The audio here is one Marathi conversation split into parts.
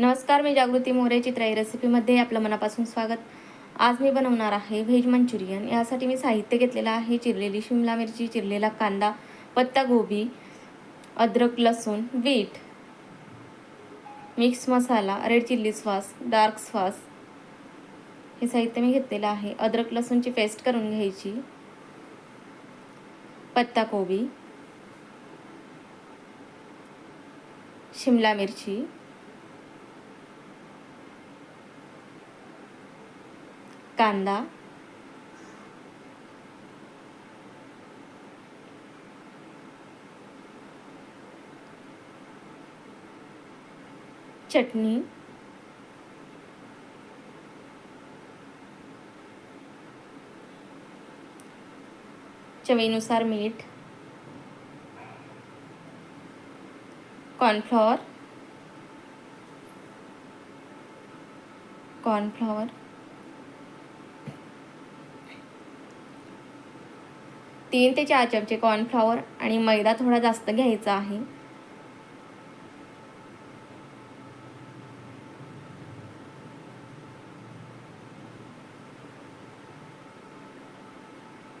नमस्कार मी जागृती मोरे चित्राई रेसिपीमध्ये आपलं मनापासून स्वागत. आज मी बनवणार आहे व्हेज मंचुरियन. यासाठी मी साहित्य घेतलेलं आहे चिरलेली शिमला मिरची चिरलेला कांदा पत्ता गोबी अद्रक लसूण बीट मिक्स मसाला red chilli sauce dark sauce. हे साहित्य मी घेतलेलं आहे. अद्रक लसूणची पेस्ट करून घ्यायची. पत्ताकोबी शिमला मिरची. कांदा चटणी चवीनुसार मीठ कॉर्नफ्लॉवर कॉर्नफ्लॉवर तीन ते चार चमचे कॉर्नफ्लॉवर आणि मैदा थोडा जास्त घ्यायचा आहे.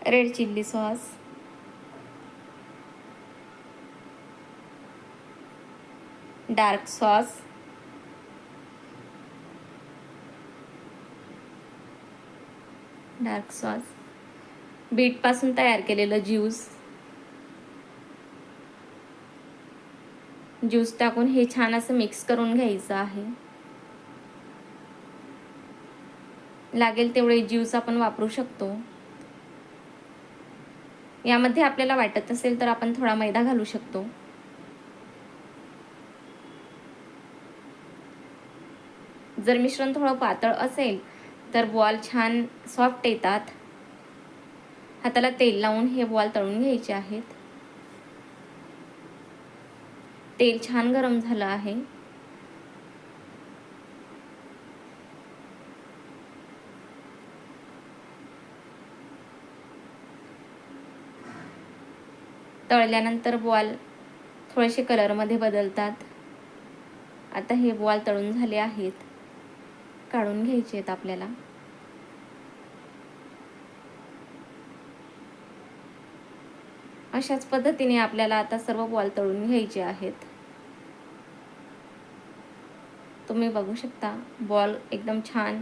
Red chilli sauce dark sauce dark sauce बीटपासून तयार केलेलं ज्यूस. ज्यूस टाकून हे छान असं मिक्स करून घ्यायचं आहे. लागेल तेवढे ज्यूस आपण वापरू शकतो. यामध्ये आपल्याला वाटत असेल तर आपण थोडा मैदा घालू शकतो. जर मिश्रण थोडं पातळ असेल तर बॉल छान सॉफ्ट येतात. हाताला तेल लावून हे बॉल तळून घ्यायचे आहेत. तेल छान गरम झालं आहे. तळल्यानंतर बॉल थोडेसे कलरमध्ये बदलतात. आता हे बॉल तळून झाले आहेत. काढून घ्यायचे आहेत आपल्याला. अशाच पद्धतीने आपल्याला आता सर्व बॉल तळून घ्यायचे आहेत. तुम्ही बघू शकता बॉल एकदम छान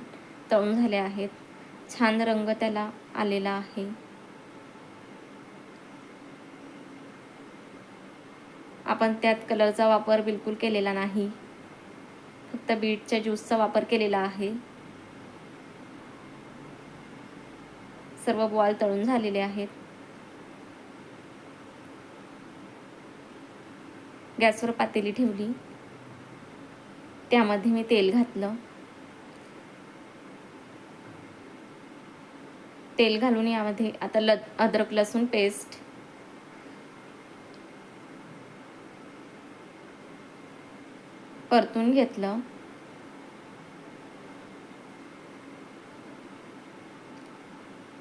तळून झाले आहेत. छान रंग त्याला आलेला आहे. आपण त्यात कलरचा वापर बिलकुल केलेला नाही. फक्त बीटच्या ज्यूसचा वापर केलेला आहे. सर्व बॉल तळून झालेले आहेत. गॅसवर पातेली ठेवली. त्यामध्ये मी तेल घातलं. तेल घालून यामध्ये आता ल अद्रक लसूण पेस्ट परतून घेतलं.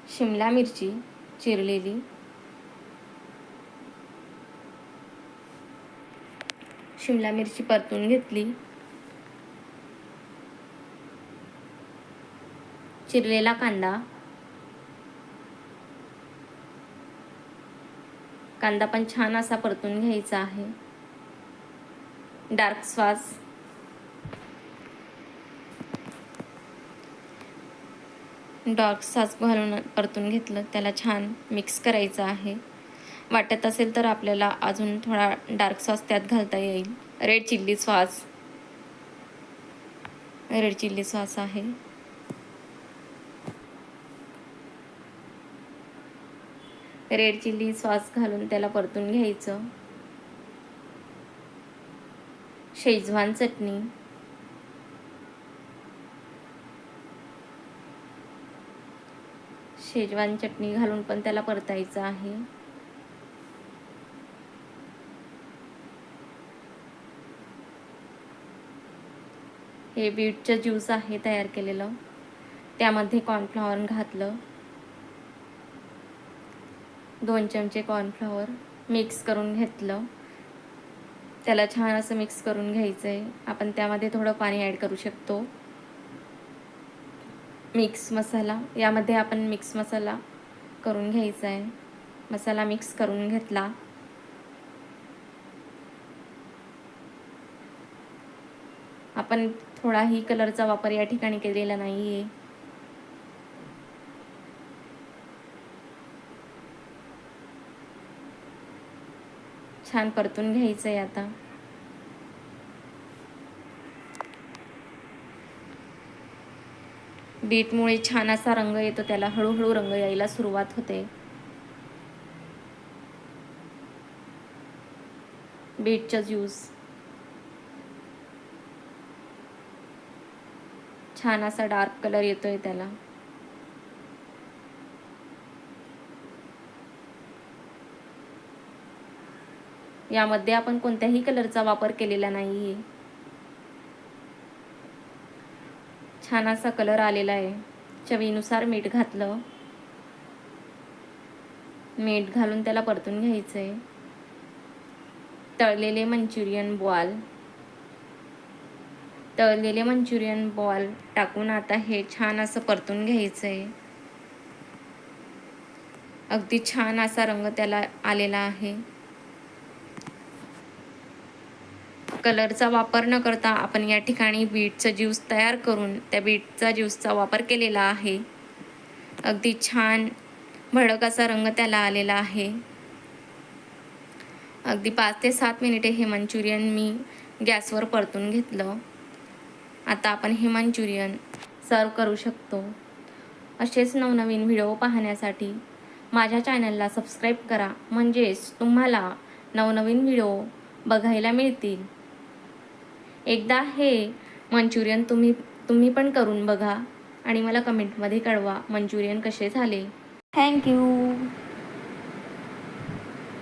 शिमला मिरची चिरलेली. शिमला मिरची परतून घेतली. चिरलेला कांदा. कांदा पण छान असा परतून घ्यायचा आहे. डार्क स्वास. डार्क सास घालून परतून घेतलं. त्याला छान मिक्स करायचं आहे. वाटत असेल तर आपल्याला अजून थोडा डार्क सॉस त्यात घालता येईल. Red chilli sauce red chilli sauce आहे. रेड चिल्ली सॉस घालून त्याला परतून घ्यायचं. शेजवान चटणी. शेजवान चटणी घालून पण त्याला परतायचं आहे. हे बीटचं ज्यूस आहे तयार केलेलं. त्यामध्ये कॉर्नफ्लॉवर घातलं. दोन चमचे कॉर्नफ्लॉवर मिक्स करून घेतलं. त्याला छान असं मिक्स करून घ्यायचं आहे आपण त्यामध्ये थोडं पाणी ॲड करू शकतो. मिक्स मसाला. यामध्ये आपण मिक्स मसाला करून घ्यायचा आहे मसाला मिक्स करून घेतला. आपण थोडाही कलरचा वापर या ठिकाणी केलेला नाही आहे छान परतून घ्यायचं आहे आता. बीटमुळे छान असा रंग येतो त्याला हळूहळू रंग यायला सुरुवात होते. बीटचा ज्यूस. छान असा डार्क कलर येतोय त्याला. यामध्ये आपण कोणत्याही कलरचा वापर केलेला नाही आहे छान असा कलर आलेला आहे. चवीनुसार मीठ घातलं. मीठ घालून त्याला परतून घ्यायचं आहे तळलेले मंचुरियन बॉल. तळलेले मंचुरियन बॉल टाकून आता हे छान असं परतून घ्यायचं आहे अगदी छान असा रंग त्याला आलेला आहे. कलरचा वापर न करता आपण या ठिकाणी बीटचं ज्यूस तयार करून त्या बीटचा ज्यूसचा वापर केलेला आहे. अगदी छान भडक असा रंग त्याला आलेला आहे. अगदी पाच ते सात मिनिटे हे मंचुरियन मी गॅसवर परतून घेतलं. आता आपण हे मंचुरियन सर्व करू शकतो. असेच नवनवीन व्हिडिओ पाहण्यासाठी माझ्या चॅनलला सबस्क्राईब करा. म्हणजेच तुम्हाला नवनवीन व्हिडिओ बघायला मिळतील. एकदा हे मंचुरियन तुम्ही तुम्ही पण करून बघा आणि मला कमेंटमध्ये कळवा मंचुरियन कसे झाले. थँक्यू.